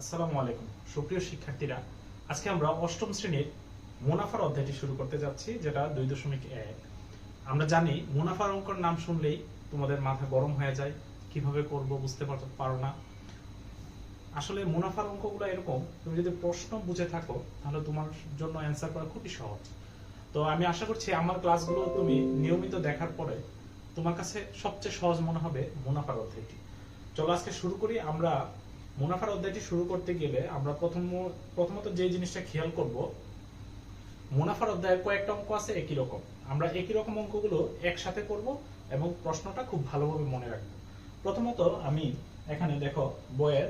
আসসালামু আলাইকুম। সুপ্রিয় শিক্ষার্থীরা, আজকে আমরা অষ্টম শ্রেণির মুনাফার অধ্যায়টি শুরু করতে যাচ্ছি, যেটা দুই দশমিক এক। আমরা জানি মুনাফার অঙ্কর নাম শুনলেই তোমাদের মাথা গরম হয়ে যায়, কীভাবে করব বুঝতে পারো না। আসলে মুনাফার অঙ্কগুলো এরকম, তুমি যদি প্রশ্ন বুঝে থাকো, তাহলে তোমার জন্য অ্যান্সার করা খুবই সহজ। তো আমি আশা করছি আমার ক্লাসগুলো তুমি নিয়মিত দেখার পরে তোমার কাছে সবচেয়ে সহজ মনে হবে মুনাফার অধ্যায়টি। চলো আজকে শুরু করি, আমরা মুনাফার অধ্যায়টি শুরু করতে গেলে আমরা প্রথম প্রথমত যে জিনিসটা খেয়াল করব, মুনাফার অধ্যায়ের কয়েকটা অঙ্ক আছে একই রকম। আমরা একই রকম অঙ্কগুলো একসাথে করব এবং প্রশ্নটা খুব ভালোভাবে মনে রাখব। প্রথমত আমি এখানে দেখো, বইয়ের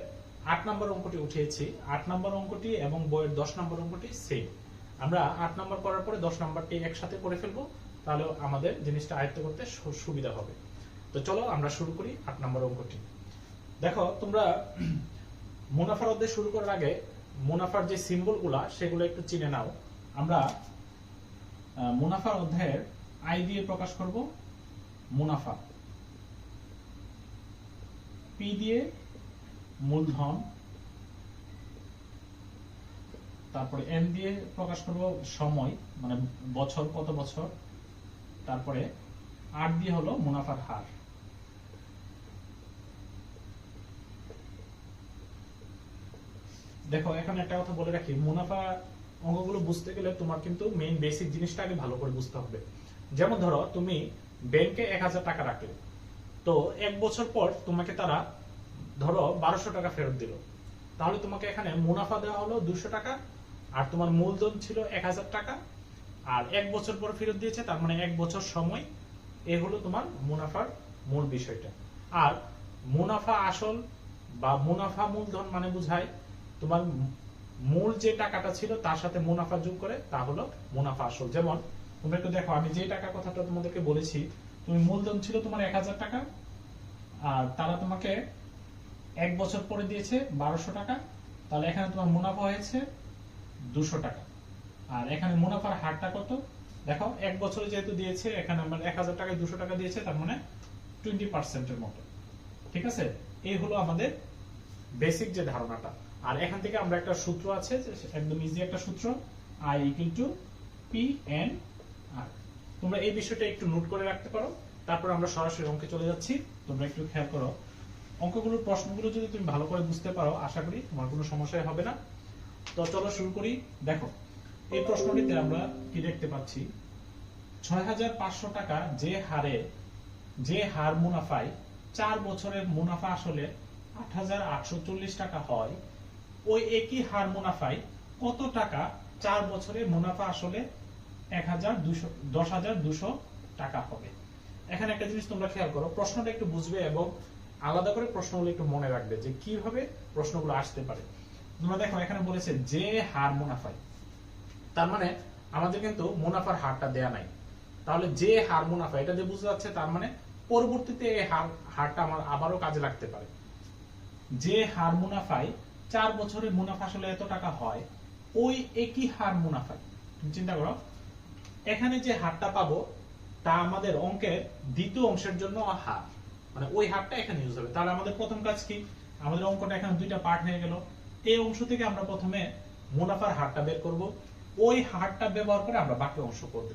আট নম্বর অঙ্কটি উঠিয়েছি। আট নম্বর অঙ্কটি এবং বইয়ের দশ নম্বর অঙ্কটি সেম আমরা আট নম্বর করার পরে দশ নম্বরটি একসাথে করে ফেলব, তাহলে আমাদের জিনিসটা আয়ত্ত করতে সুবিধা হবে। তো চলো আমরা শুরু করি আট নম্বর অঙ্কটি। দেখো, তোমরা মুনাফার অধ্যায় শুরু করার আগে মুনাফার যে সিম্বলগুলা সেগুলো একটু চিনে নাও। আমরা মুনাফার অধ্যায়ের আই দিয়ে প্রকাশ করব মুনাফা। পি দিয়ে মূলধন। তারপরে এম দিয়ে প্রকাশ করব সময় মানে বছর, কত বছর। তারপরে আর দিয়ে হলো মুনাফার হার। দেখো, এখানে একটা কথা বলে রাখি। মুনাফা অঙ্কগুলো বুঝতে গেলে তোমার কিন্তু মেইন বেসিক জিনিসটা আগে ভালো করে বুঝতে হবে। যেমন ধরো, তুমি ব্যাংকে এক হাজার টাকা রাখলে। তো এক বছর পর তোমাকে তারা ধরো বারোশো টাকা ফেরত দিল। তাহলে তোমাকে এখানে মুনাফা দেওয়া হলো দুশো টাকা, আর তোমার মূলধন ছিল এক হাজার টাকা। আর এক বছর পর ফেরত দিয়েছে, তার মানে এক বছর সময়। এ হলো তোমার মুনাফার মূল বিষয়টা। আর মুনাফা আসল বা মুনাফা মূলধন মানে বুঝায় তোমার মূল যে টাকাটা ছিল তার সাথে মুনাফা যোগ করে, তা হলো মুনাফা আসল। যেমন, তোমরা একটু দেখো, আমি যে টাকা কথাটা তোমাদেরকে বলেছি, তুমি মূলধন ছিল তোমার এক হাজার টাকা, আর তারা তোমাকে এক বছর পরে দিয়েছে বারোশো টাকা, তাহলে এখানে তোমার মুনাফা হয়েছে দুশো টাকা। আর এখানে মুনাফার হারটা কত? দেখো, এক বছরে যেহেতু দিয়েছে, এখানে আমার এক হাজার টাকায় দুশো টাকা দিয়েছে, তার মানে টোয়েন্টি পার্সেন্টের মতো। ঠিক আছে? এই হলো আমাদের বেসিক যে ধারণাটা। আর এখান থেকে আমরা একটা সূত্র আছে একদম ইজি একটা সূত্র I equal to P N R তোমরা এই বিষয়টা একটু নোট করে রাখতে পারো, তারপর আমরা সরাসরি অঙ্কে চলে যাচ্ছি। তোমরা একটু খেয়াল করো, অঙ্কগুলোর প্রশ্নগুলো যদি তুমি ভালো করে বুঝতে পারো, আশা করি তোমার কোনো সমস্যাই হবে না। তো চলো শুরু করি। দেখো, এই প্রশ্নটিতে আমরা কি দেখতে পাচ্ছি? ছয় হাজার পাঁচশো টাকা যে হারে, যে হার মুনাফায় চার বছরের মুনাফা আসলে আট হাজার আটশো চল্লিশ টাকা হয় ওই একই হার মুনাফায় কত টাকা চার বছরে মুনাফা আসলে এক হাজার দুশো, দশ হাজার দুশো টাকা হবে? এখানে একটা জিনিস তোমরা খেয়াল করো, প্রশ্নটা একটু বুঝবে এবং আলাদা করে প্রশ্নগুলো একটু মনে রাখবে যে কীভাবে প্রশ্নগুলো আসতে পারে। তোমরা দেখো, এখানে বলেছে যে হার মুনাফায়। তার মানে আমাদের কিন্তু মুনাফার হারটা দেয়া নাই। তাহলে যে হার মুনাফা, এটা যে বুঝতে যাচ্ছে তার মানে পরবর্তীতে এই হার, হারটা আমার আবারও কাজে লাগতে পারে। যে হার মুনাফায় চার বছরের মুনাফা আসলে এত টাকা হয়, ওই একই হার মুনাফায় তুমি চিন্তা করো, এখানে যে হারটা পাবো, তা আমাদের অঙ্কের দ্বিতীয় অংশের জন্য হার। মানে ওই হারটা এখানে ইউজ হবে। তাহলে আমাদের প্রথম কাজ কি? আমাদের অঙ্কটা এখানে দুইটা পার্ট হয়ে গেল। এই অংশ থেকে আমরা প্রথমে মুনাফার হারটা বের করব। ওই হারটা ব্যবহার করে আমরা বাকি অংশ করব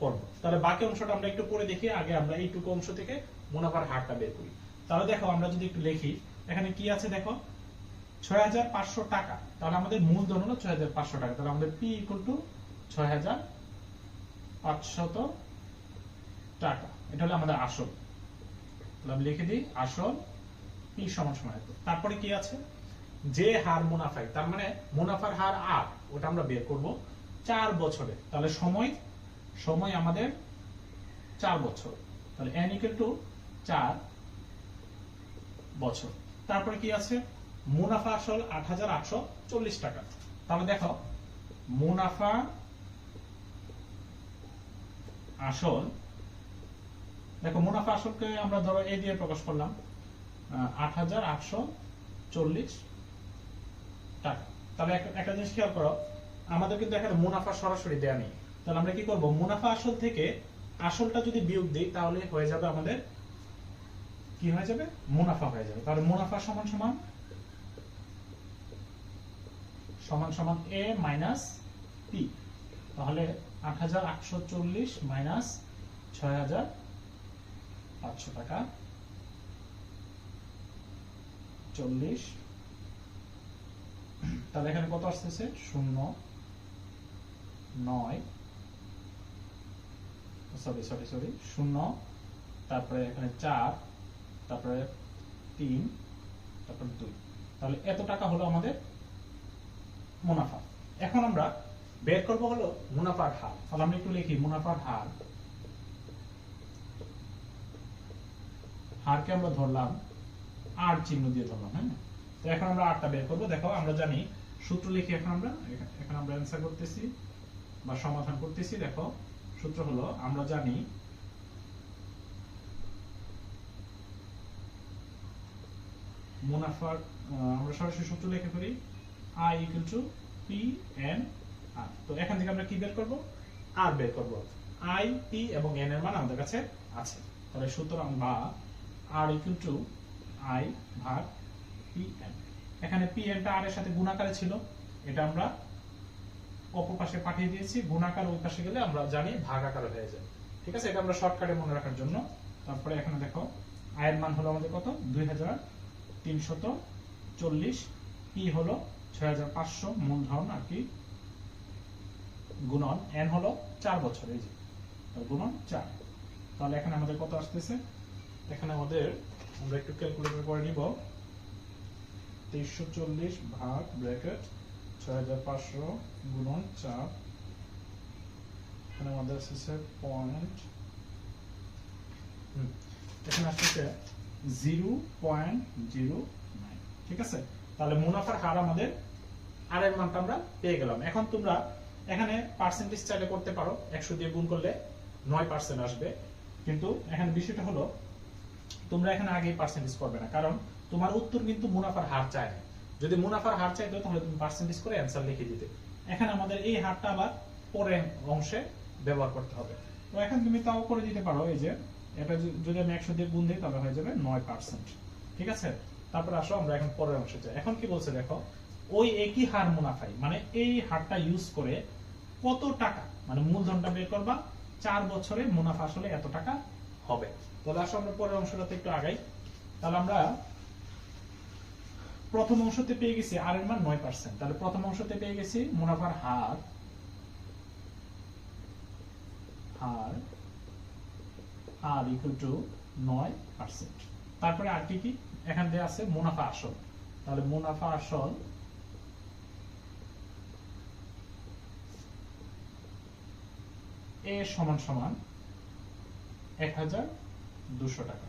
করব। তাহলে বাকি অংশটা আমরা একটু পরে দেখি, আগে আমরা এইটুকু অংশ থেকে মুনাফার হারটা বের করি। তাহলে দেখো, আমরা যদি একটু লিখি, এখানে কি আছে দেখো? ছয় হাজার পাঁচশো টাকা। তাহলে আমাদের মূলধন হলো ছয় হাজার পাঁচশো টাকা। তাহলে আমাদের পি ইকুয়াল টু টাকা। এটা হলো আমাদের আসল। তাহলে আমি লিখে দিই, আসল পি সমান সমান তারপরে কি আছে? যে হার মুনাফায়, তার মানে মুনাফার হার আর, ওটা আমরা বের করব চার বছরে। তাহলে সময় সময় আমাদের চার বছর। তাহলে এন ইকুয়াল টু চার বছর। তারপরে কি আছে? মুনাফা আসল আট হাজার আটশো চল্লিশ টাকা। তাহলে দেখো, মুনাফা আসল, দেখো মুনাফা আসলকে আমরা ধরো এ দিয়ে প্রকাশ করলাম আট হাজার আটশো চল্লিশ টাকা। তাহলে একটা জিনিস খেয়াল করো, আমাদের কিন্তু এখানে মুনাফা সরাসরি দেয়া নেই। তাহলে আমরা কি করব? মুনাফা আসল থেকে আসলটা যদি বিয়োগ দিই, তাহলে হয়ে যাবে আমাদের, কি হয়ে যাবে? মুনাফা হয়ে যাবে। তাহলে মুনাফা সমান সমান সমান সমান এ মাইনাস পি তাহলে আট হাজার আটশো চল্লিশ মাইনাস ছয় হাজার পাঁচশো টাকা। চল্লিশ। তাহলে এখানে কত আসতেছে? শূন্য। নয়। সরি সরি সরি শূন্য। তারপরে এখানে চার। তারপরে তিন। তারপরে দুই। তাহলে এত টাকা হলো আমাদের মুনাফা। এখন আমরা বের করব হলো মুনাফার হার। তাহলে আমরা একটু লিখি, মুনাফার হার। হারকে আমরা ধরলাম আর চিহ্ন দিয়ে ধরলাম হ্যাঁ? তো এখন আমরা আরটা বের করব। দেখো, আমরা জানি সূত্র লিখি এখন আমরা এখন আমরা অ্যান্সার করতেছি বা সমাধান করতেছি। দেখো, সূত্র হলো, আমরা জানি মুনাফার আমরা সরাসরি সূত্র লিখে ফেলি I equal to P N R তো এখান থেকে আমরা কি বের করব? আর বের করব। আই পি এবং এন এর মান আমাদের কাছে আছে। তাহলে সুতরাং বা আর ইকুয়াল টু আই ভাগ পি এন এখানে পি এনটা আর এর সাথে গুণাকারে ছিল। এটা আমরা অপর পাশে পাঠিয়ে দিয়েছি। গুণাকার ওই পাশে গেলে আমরা জানি ভাগ আকারে হয়ে যায়। ঠিক আছে? এটা আমরা শর্টকাটে মনে রাখার জন্য। তারপরে এখানে দেখো আয়ের মান হলো আমাদের কত? দুই হাজার তিনশত চল্লিশ। পি হলো ছয় হাজার পাঁচশো মূলধন আর কি গুণন। এন হলো চার বছর, এই যে। গুণন চার। তাহলে এখানে আমাদের কত আসতেছে? এখানে আমাদের আমরা একটু ক্যালকুলেটর করে নিব। তেইশশো চল্লিশ ভাগ ব্র্যাকেট ছয় হাজার পাঁচশো গুণন চার। এখানে আমাদের আসতেছে পয়েন্ট এখানে আসতেছে জিরো পয়েন্ট জিরো নাইন ঠিক আছে? তাহলে মুনাফার হার আমাদের আর এর মানটা আমরা পেয়ে গেলাম। এখন তোমরা এখানে পার্সেন্টেজ চাইলে করতে পারো। একশো দিয়ে গুণ করলে নয় পার্সেন্ট আসবে। কিন্তু এখানে বিষয়টা হলো, তোমরা এখানে আগে পার্সেন্টেজ করবে না। কারণ তোমার উত্তর কিন্তু মুনাফার হার চায় না। যদি মুনাফার হার চাইতো, তাহলে তুমি পার্সেন্টেজ করে অ্যান্সার লিখে দিতে। এখানে আমাদের এই হারটা আবার পরের অংশে ব্যবহার করতে হবে। তো এখন তুমি তাও করে দিতে পারো, এই যে, এটা যদি- আমি একশো দিয়ে গুণ দিই, তাহলে হয়ে যাবে নয় পার্সেন্ট ঠিক আছে? তারপরে আসো, আমরা এখন পরের অংশে যাই। এখন কি বলছে দেখো ওই একই হার মুনাফাই মানে এই হারটা ইউজ করে কত টাকা মানে মূলধনটা বের করবা, চার বছরে মুনাফা আসলে এত টাকা হবে। তাহলে আসো আমরা পরের অংশটাতে একটু আগাই। তাহলে আমরা প্রথম অংশতে পেয়ে গেছি আর এর মান নয় পার্সেন্ট তাহলে প্রথম অংশতে পেয়ে গেছি মুনাফার হার হার আর ইকুয়াল টু নয় পার্সেন্ট তারপরে আর কি কি? এখান থেকে আছে মুনাফা আসল। তাহলে মুনাফা আসল এ সমান সমান এক হাজার দুশো টাকা।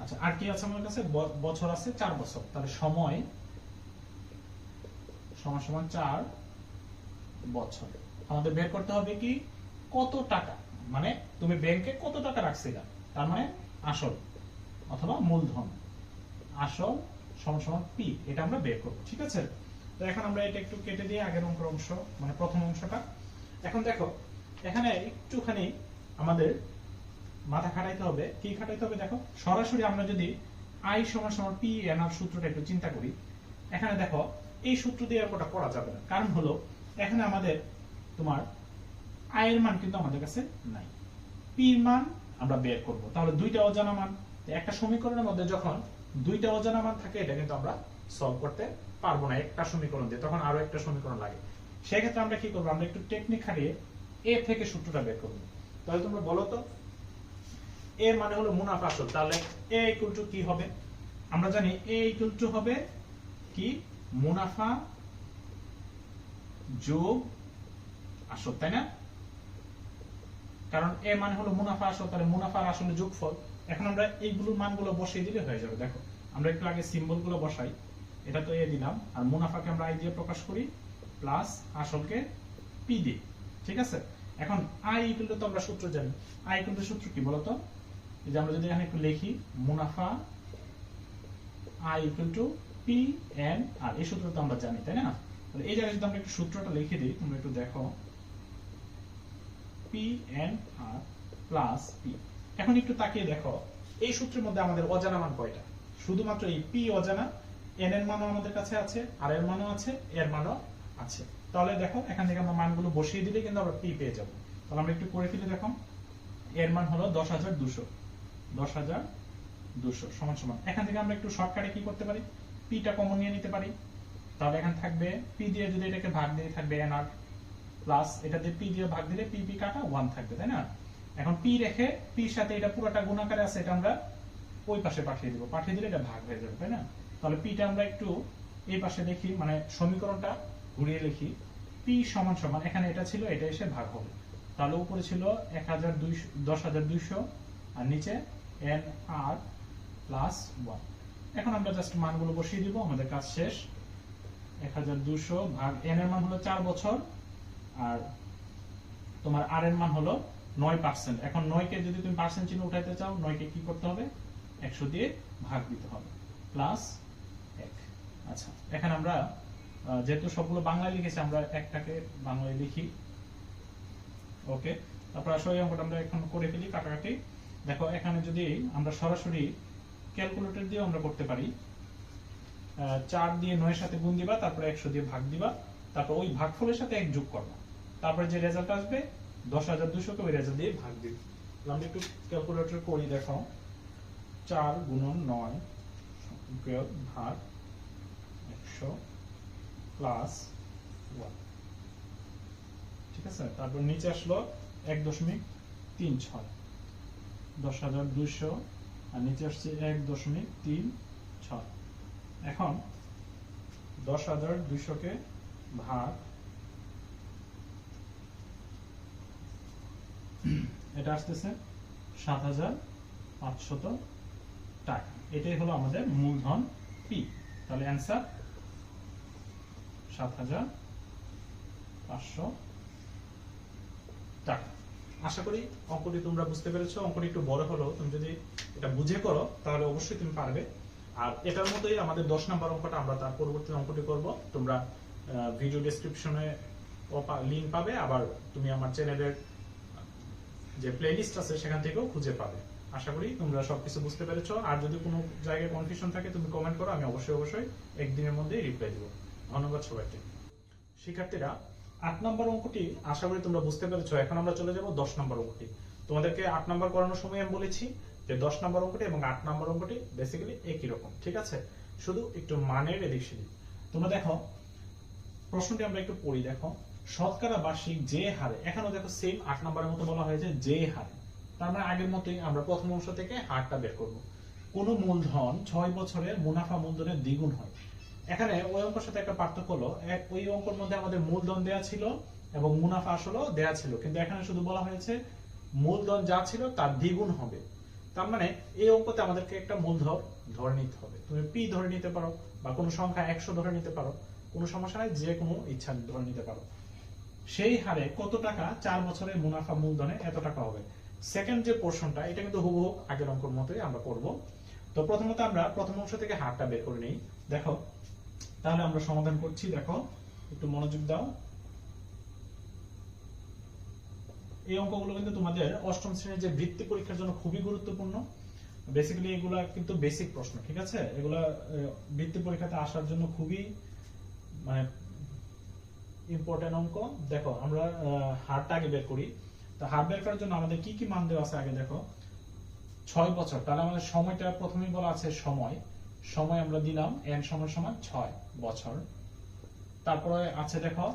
আচ্ছা আর কি আছে আমার কাছে বছর আছে চার বছর। তাহলে সময় সমান সমান চার বছর। আমাদের বের করতে হবে কি? কত টাকা? মানে তুমি ব্যাংকে কত টাকা রাখছিলা? তার মানে আসল অথবা মূলধন। আসল সমান সমান পি, এটা আমরা বের করব। ঠিক আছে? তো এখন আমরা এটা একটু কেটে দিয়ে আগের অঙ্কের অংশ মানে প্রথম অংশটা। এখন দেখো, এখানে একটুখানি আমাদের মাথা খাটাইতে হবে। কি খাটাইতে হবে দেখো? সরাসরি আমরা যদি আই সমান সমান পি এনার সূত্রটা একটু চিন্তা করি, এখানে দেখো, এই সূত্র দিয়ে ওটা করা যাবে না। কারণ হলো, এখানে আমাদের তোমার আয়ের মান কিন্তু আমাদের কাছে নাই। পির মান আমরা বের করব। তাহলে দুইটা অজানা মান। একটা সমীকরণের মধ্যে যখন দুইটা অজানা মান থাকে, এটা কিন্তু আমরা সলভ করতে পারব না। একটা সমীকরণ দিয়ে, তখন আরও একটা সমীকরণ লাগে। সেক্ষেত্রে আমরা কি করব? আমরা একটু টেকনিক খাটিয়ে এ থেকে সূত্রটা বের করব। তাহলে তোমরা বলো তো এর মানে হলো মুনাফা আসল। তাহলে এ ইকুয়াল কি হবে? আমরা জানি এ ইকুয়াল হবে কি? মুনাফা যোগ আসল, তাই না? কারণ এ মানে হলো মুনাফা আসল, তাহলে মুনাফার আসলে যোগফল। এখন আমরা এইগুলোর মানগুলো বসিয়ে দিলে হয়ে যাবে। দেখো, আমরা একটু আগে সিম্বলগুলো বসাই। এটা তো এ দিলাম। আর মুনাফাকে আমরা আই দিয়ে প্রকাশ করি। প্লাস আসলকে পি দিই ঠিক আছে? এখন আই ইকুয়াল টু তো আমরা সূত্র জানি। আই ইকুয়াল টু সূত্র কি বলতো? যে আমরা যদি এখানে একটু লিখি, মুনাফা I equal to P N R এই সূত্র তো আমরা জানি, তাই না? তাহলে এই জায়গায় যদি আমরা একটু সূত্রটা লিখে দিই, তোমরা একটু দেখো। P N R plus P এখন একটু তাকিয়ে দেখো, এই সূত্রের মধ্যে আমাদের অজানা মান কয়টা? শুধুমাত্র এই পি অজানা এন এর মানও আমাদের কাছে আছে আর এর মানও আছে, এর মানও আছে। তাহলে দেখো এখান থেকে আমরা মানগুলো বসিয়ে দিলে কিন্তু আমরা পি পেয়ে যাব। তাহলে আমরা একটু করে ফেলি দেখো এর মান হলো দশ হাজার দুশো। দশ হাজার দুশো, সমান সমান। এখান থেকে আমরা একটু শর্টকাটে কি করতে পারি? পিটা কমন নিয়ে নিতে পারি। তাহলে এখানে থাকবে পি দিয়ে যদি এটাকে ভাগ দিয়ে, থাকবে প্লাস এটা দিয়ে পি দিয়ে ভাগ দিলে পি পি কাটা ওয়ান থাকবে, তাই না? এখন পি রেখে পির সাথে এটা পুরোটা গুণাকারে আছে, এটা আমরা ওই পাশে পাঠিয়ে দিব। পাঠিয়ে দিলে এটা ভাগ হয়ে যাবে, তাই না? তাহলে পিটা আমরা একটু এই পাশে দেখি মানে সমীকরণটা ঘুরিয়ে লিখি। পি সমান সমান, এখানে এটা ছিল, এটা এসে ভাগ হবে। তাহলে উপরে ছিল এক হাজার দুইশো, দশ হাজার দুইশো, আর নিচে এন আর প্লাস এখন আমরা জাস্ট মানগুলো বসিয়ে দিব, আমাদের কাজ শেষ। এক হাজার দুশো ভাগ এন এর মান হলো চার বছর, আর তোমার আর এর মান হলো নয় পার্সেন্ট এখন নয়কে যদি তুমি পার্সেন্ট চিহ্ন উঠাইতে চাও, নয়কে কি করতে হবে? একশো দিয়ে ভাগ দিতে হবে প্লাস এক। আচ্ছা এখানে আমরা যেহেতু সবগুলো বাংলায় লিখেছি, আমরা একটাকে বাংলায় লিখি। ওকে তারপর আসলে অঙ্কটা আমরা এখন করে ফেলি কাটাকাটি। দেখো, এখানে যদি আমরা সরাসরি ক্যালকুলেটর দিয়ে আমরা করতে পারি চার দিয়ে নয়ের সাথে গুণ দিবা, তারপরে একশো দিয়ে ভাগ দিবা, তারপর ওই ভাগফলের সাথে এক যোগ করবা। তারপরে যে রেজাল্ট আসবে, দশ হাজার দুশোকে ওই রেজাল্ট দিয়ে ভাগ দিবে। আমরা একটু ক্যালকুলেটর করি, দেখো। চার গুণন নয় ভাগ একশো। প্লাস ওয়ান ঠিক আছে? তারপর নিচে আসলো এক দশমিক তিন ছয়। দশ হাজার দুইশো আর নিচে আসছে এক দশমিক তিন ছয়। এখন দশ হাজার দুইশোকে ভাগ এটা আসতেছে সাত হাজার পাঁচশত টাকা। এটাই হলো আমাদের মূলধন পি তাহলে অ্যান্সার সাত হাজার পাঁচশো টাকা। আশা করি অঙ্কটি তোমরা বুঝতে পেরেছ। অঙ্কটি একটু বড় হলো, তুমি যদি এটা বুঝে করো, তাহলে অবশ্যই তুমি পারবে। আর এটার মতোই আমাদের দশ নম্বর অঙ্কটা, আমরা তার পরবর্তী অঙ্কটি করব। তোমরা ভিডিও ডেসক্রিপশনে লিঙ্ক পাবে। আবার তুমি আমার চ্যানেলের, যে প্লেলিস্ট আছে, সেখান থেকেও খুঁজে পাবে। আশা করি তোমরা সবকিছু বুঝতে পেরেছ। আর যদি কোনো জায়গায় কনফিউশন থাকে, তুমি কমেন্ট করো, আমি অবশ্যই অবশ্যই একদিনের মধ্যেই রিপ্লাই দিব। ধন্যবাদ সবাইকে। শিক্ষার্থীরা, আট নম্বর অঙ্কটি আশা করি তোমরা বুঝতে পেরেছ। এখন আমরা চলে যাব দশ নম্বর অঙ্কটি। তোমাদেরকে আট নম্বর করানোর সময় আমি বলেছি যে দশ নম্বর অঙ্কটি এবং আট নম্বর অঙ্কটি বেসিক্যালি একই রকম, ঠিক আছে? শুধু একটু মানের এদিক সেদিক। তোমরা দেখো, প্রশ্নটি আমরা একটু পড়ি, দেখো। শতকরা বার্ষিক যে হারে, এখানেও দেখো সেম আট নম্বরের মতো বলা হয়েছে যে হারে। তার মানে আগের মতোই আমরা প্রথম অংশ থেকে হারটা বের করব। কোন মূলধন ছয় বছরের মুনাফা মূলধনের দ্বিগুণ হয়। এখানে ওই অঙ্কের সাথে একটা পার্থক্য হলো ওই অঙ্কের মধ্যে আমাদের মূলধন দেয়া ছিল এবং মুনাফা আসলেও দেয়া ছিল। কিন্তু এখানে শুধু বলা হয়েছে মূলধন যা ছিল তার দ্বিগুণ হবে। তার মানে এই অঙ্কতে আমাদেরকে একটা মূলধন ধরে নিতে হবে। তুমি পি ধরে নিতে পারো বা কোনো সংখ্যা একশো ধরে নিতে পারো। কোনো সমস্যা নাই, যে কোনো ইচ্ছা ধরে নিতে পারো। সেই হারে কত টাকা চার বছরের মুনাফা মূলধনে এত টাকা হবে? সেকেন্ড যে পোর্শনটা এটা কিন্তু হুবহু আগের অঙ্কের মতোই আমরা করব। তো প্রথমত আমরা প্রথম অংশ থেকে হারটা বের করে নেই। দেখো তাহলে আমরা সমাধান করছি, দেখো, একটু মনোযোগ দাও। এই অঙ্কগুলো কিন্তু তোমাদের অষ্টম শ্রেণির যে বৃত্তি পরীক্ষার জন্য খুবই গুরুত্বপূর্ণ। বেসিক্যালি এগুলা কিন্তু বেসিক প্রশ্ন, ঠিক আছে? এগুলা বৃত্তি পরীক্ষাতে আসার জন্য খুবই মানে ইম্পর্টেন্ট অঙ্ক। দেখো, আমরা হারটা আগে বের করি। তো হার বের করার জন্য আমাদের কি কি মান দেওয়া আছে আগে দেখো? ছয় বছর, তাহলে আমাদের সময়টা প্রথমেই বলা আছে সময়। সময় আমরা দিলাম এন সমান সমান ছয় বছর। তারপরে আছে দেখো,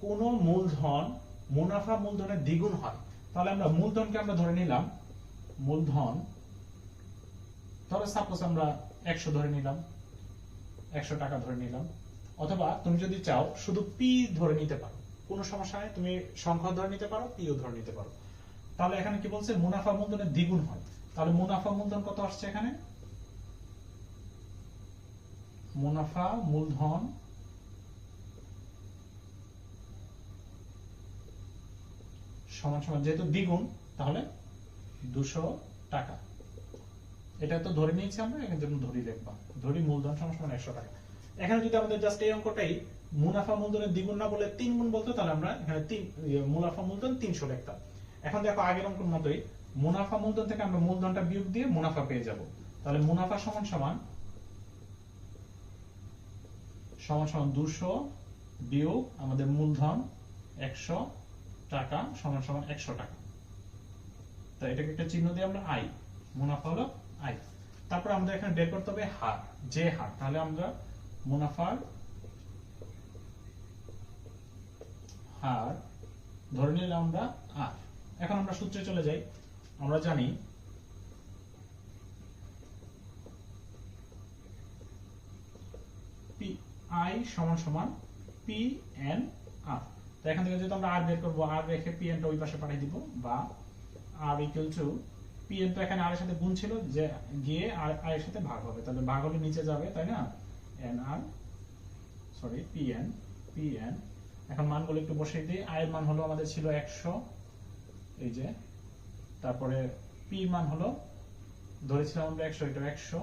কোন মূলধন, মুনাফা মূলধনের দ্বিগুণ হয়। তাহলে আমরা মূলধনকে আমরা ধরে নিলাম, মূলধন। ধরো সাপোজ আমরা একশো ধরে নিলাম, একশো টাকা ধরে নিলাম। অথবা তুমি যদি চাও, শুধু পি ধরে নিতে পারো। কোনো সমস্যা নেই, তুমি সংখ্যা ধরে নিতে পারো পিও ধরে নিতে পারো। তাহলে এখানে কি বলছে? মুনাফা মূলধনের দ্বিগুণ হয়। তাহলে মুনাফা মূলধন কত আসছে এখানে? মুনাফা মূলধন। সমান সমান যেহেতু দ্বিগুণ তাহলে দুশো টাকা। এটা তো ধরে নিয়েছি আমরা এখানে জন্য ধরি লিখবা। ধরি মূলধন সমান সমান একশো টাকা। এখানে যদি আমাদের জাস্ট এই অঙ্কটাই মুনাফা মূলধনের দ্বিগুণ না বলে তিন গুণ বলতো তাহলে আমরা এখানে তিন ইয়ে, মুনাফা মূলধন তিনশো লিখতাম। এখন দেখো আগের অঙ্কের মতোই মুনাফা মূলধন থেকে আমরা মূলধনটা বিয়োগ দিয়ে মুনাফা পেয়ে যাব। তাহলে মুনাফা সমান সমান সমান সমান দুশো বিয়োগ আমাদের মূলধন একশো টাকা সমান সমান একশো টাকা। তো এটাকে একটা চিহ্ন দিয়ে আমরা আই মুনাফা হলো আই তারপর আমাদের এখানে বের করতে হবে হার, যে হার। তাহলে আমরা মুনাফার হার ধরে নিলাম আমরা আর। এখন আমরা সূত্রে চলে যাই। আমরা জানি পি আই সমান সমান পি এন আর তো এখান থেকে যদি আমরা আর বের করব আর রেখে পি এনটা ওই পাশে পাঠিয়ে দিব, বা R equal to P N তো এখানে আর এর সাথে গুণ ছিল, যে গিয়ে আর আর এর সাথে ভাগ হবে। তাহলে ভাগ হলে নিচে যাবে, তাই না? N R sorry P N P N এখন মানগুলো একটু বসিয়ে দিই। আয়ের মান হলো আমাদের ছিল একশো, এই যে। তারপরে পি মান হলো, ধরেছিলাম আমরা একশো, এটা একশো,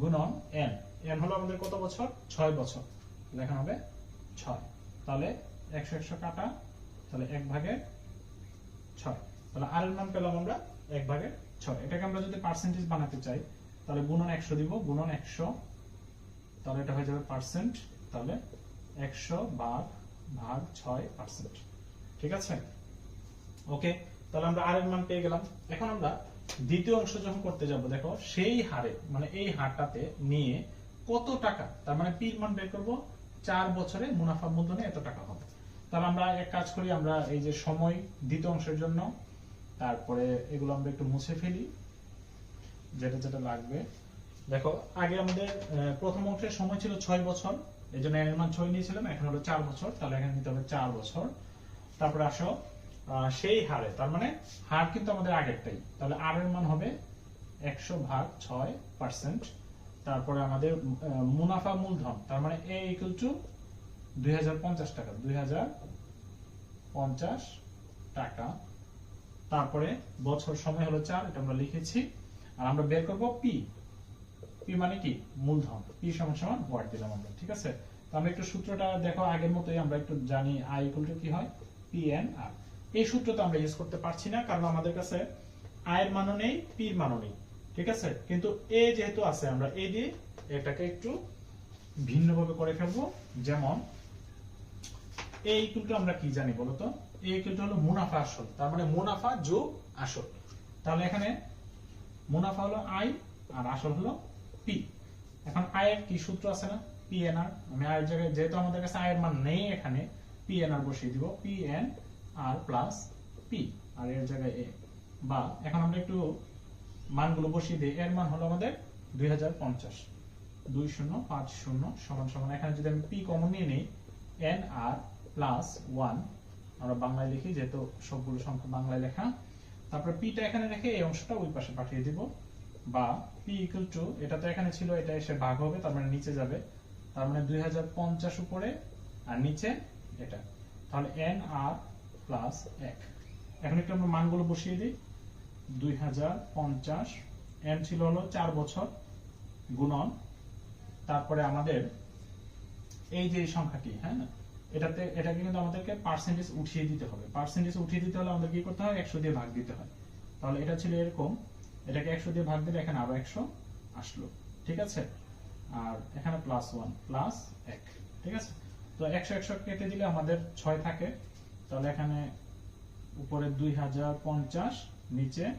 গুণন এন এন হলো আমাদের কত বছর? ছয় বছর। লেখা হবে ছয়। তাহলে একশো একশো কাটা, তাহলে এক ভাগে ছয়। তাহলে আর এর মান পেলাম আমরা এক ভাগে ছয়। এটাকে আমরা যদি পার্সেন্টেজ বানাতে চাই, তাহলে গুণন একশো দিব, গুণন একশো, তাহলে এটা হয়ে যাবে পার্সেন্ট তাহলে একশো ভাগ ভাগ ছয় পার্সেন্ট ঠিক আছে? ওকে, তাহলে আমরা আর এর মান পেয়ে গেলাম। এখন আমরা দ্বিতীয় অংশ যখন করতে যাব, দেখো, সেই হারে মানে এই হারটাতে নিয়ে কত টাকা? তার মানে পির মান বের করব, চার বছরে মুনাফা মূলধনে এত টাকা হবে। তাহলে আমরা এক কাজ করি, আমরা এই যে সময় দ্বিতীয় অংশের জন্য, তারপরে এগুলো আমরা একটু মুছে ফেলি, যেটা যেটা লাগবে। দেখো, আগে আমাদের প্রথম অংশের সময় ছিল ছয় বছর, এই জন্য এর মান ছয় নিয়েছিলাম, এখন হলো চার বছর, তাহলে এখানে নিতে হবে চার বছর। তারপরে আসো সেই হারে, তার মানে হার কিন্তু আমাদের আগেরটাই, তাহলে আর এর মান হবে একশো ভাগ ছয় পার্সেন্ট। তারপরে আমাদের মুনাফা মূলধন, তার মানে এ ইকুয়াল টু দুই টাকা দুই টাকা। তারপরে বছর সময় হলো চার, এটা আমরা লিখেছি। আর আমরা বের করব পি পি মানে কি? মূলধন। পি সমান সমান ওয়াট দিলাম আমরা, ঠিক আছে? তো আমরা একটু সূত্রটা দেখো, আগের মতোই আমরা একটু জানি আই ইকুয়াল টু কি হয়? পি এন আর এই সূত্র তো আমরা ইউজ করতে পারছি না, কারণ আমাদের কাছে আয়ের মানও নেই পির মানও নেই। ঠিক আছে? কিন্তু এ যেহেতু আছে, আমরা এ দিয়ে এটাকে একটু ভিন্নভাবে করে ফেলব। যেমন এ ইকুয়াল আমরা কি জানি বলতো? এ ইকুয়াল হলো মুনাফা আসল। তার মানে মুনাফা যোগ আসল। তাহলে এখানে মুনাফা হলো আই আর আসল হলো পি এখন আয়ের কি সূত্র আছে না? পি এন আর আমি আয়ের জায়গায় যেহেতু আমাদের কাছে আয়ের মান নেই এখানে পি এন আর বসিয়ে দিব। P N R plus P R এর জায়গায় এ বা এখন আমরা একটু মানগুলো বসিয়ে দিই। এর মান হলো আমাদের দুই হাজার পঞ্চাশ। দুই শূন্য পাঁচ শূন্য সমান সমান। এখানে যদি আমি পি কমন নিয়ে নিই এন আর প্লাস ওয়ান আমরা বাংলায় লিখি যেহেতু সবগুলো সংখ্যা বাংলায় লেখা। তারপর পিটা এখানে রেখে এই অংশটা ওই পাশে পাঠিয়ে দিব। বা পি ইকুয়াল টু এটা তো এখানে ছিল, এটা এসে ভাগ হবে, তার মানে নিচে যাবে। তার মানে দুই হাজার পঞ্চাশ উপরে আর নিচে এটা। তাহলে এন আর প্লাস এক। এখন একটু আমরা মানগুলো বসিয়ে দিই। দুই হাজার পঞ্চাশ। এন ছিল হলো চার বছর গুণন। তারপরে আমাদের এই যে সংখ্যাটি হ্যাঁ এটাতে কিন্তু আমাদেরকে পার্সেন্টেজ উঠিয়ে দিতে হবে। পার্সেন্টেজ উঠিয়ে দিতে হলে আমাদের কি করতে হয়? একশো দিয়ে ভাগ দিতে হয়। তাহলে এটা ছিল এরকম। এটাকে একশো দিয়ে ভাগ দিলে এখানে আসলো। ঠিক আছে? আর এখানে প্লাস প্লাস ঠিক আছে? তো কেটে দিলে আমাদের থাকে। তাহলে এখানে উপরে দুই হাজার পঞ্চাশ নিচে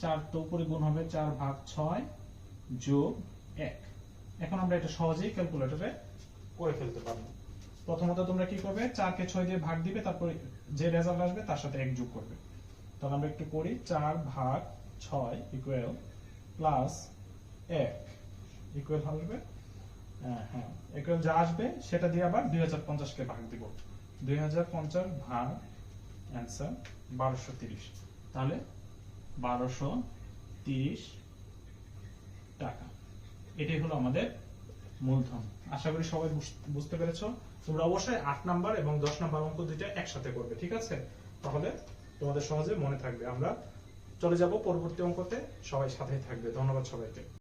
চার তো উপরে গুণ হবে চার ভাগ ছয় যোগ এক। এখন আমরা এটা সহজেই ক্যালকুলেটরে করে ফেলতে পারব। প্রথমত তোমরা কি করবে? চারকে ছয় দিয়ে ভাগ দিবে, তারপরে যে রেজাল্ট আসবে তার সাথে এক যোগ করবে। তাহলে আমরা একটু করি, চার ভাগ ছয় ইকুয়াল প্লাস এক। ইকুয়াল হবে হ্যাঁ হ্যাঁ। ইকুয়াল যা আসবে, সেটা দিয়ে আবার দুই হাজার পঞ্চাশকে ভাগ দিব। দুই হাজার পঞ্চাশ ভাগ অ্যান্সার বারোশো তিরিশ। তাহলে বারোশো তিরিশ টাকা। এটাই হলো আমাদের মূলধন। আশা করি সবাই বুঝ- বুঝতে পেরেছ। তোমরা অবশ্যই আট নাম্বার এবং দশ নাম্বার অঙ্ক দুইটা একসাথে করবে, ঠিক আছে? তাহলে তোমাদের সহজে মনে থাকবে। আমরা চলে যাব পরবর্তী অঙ্কতে। সবাই সাথেই থাকবে। ধন্যবাদ সবাইকে।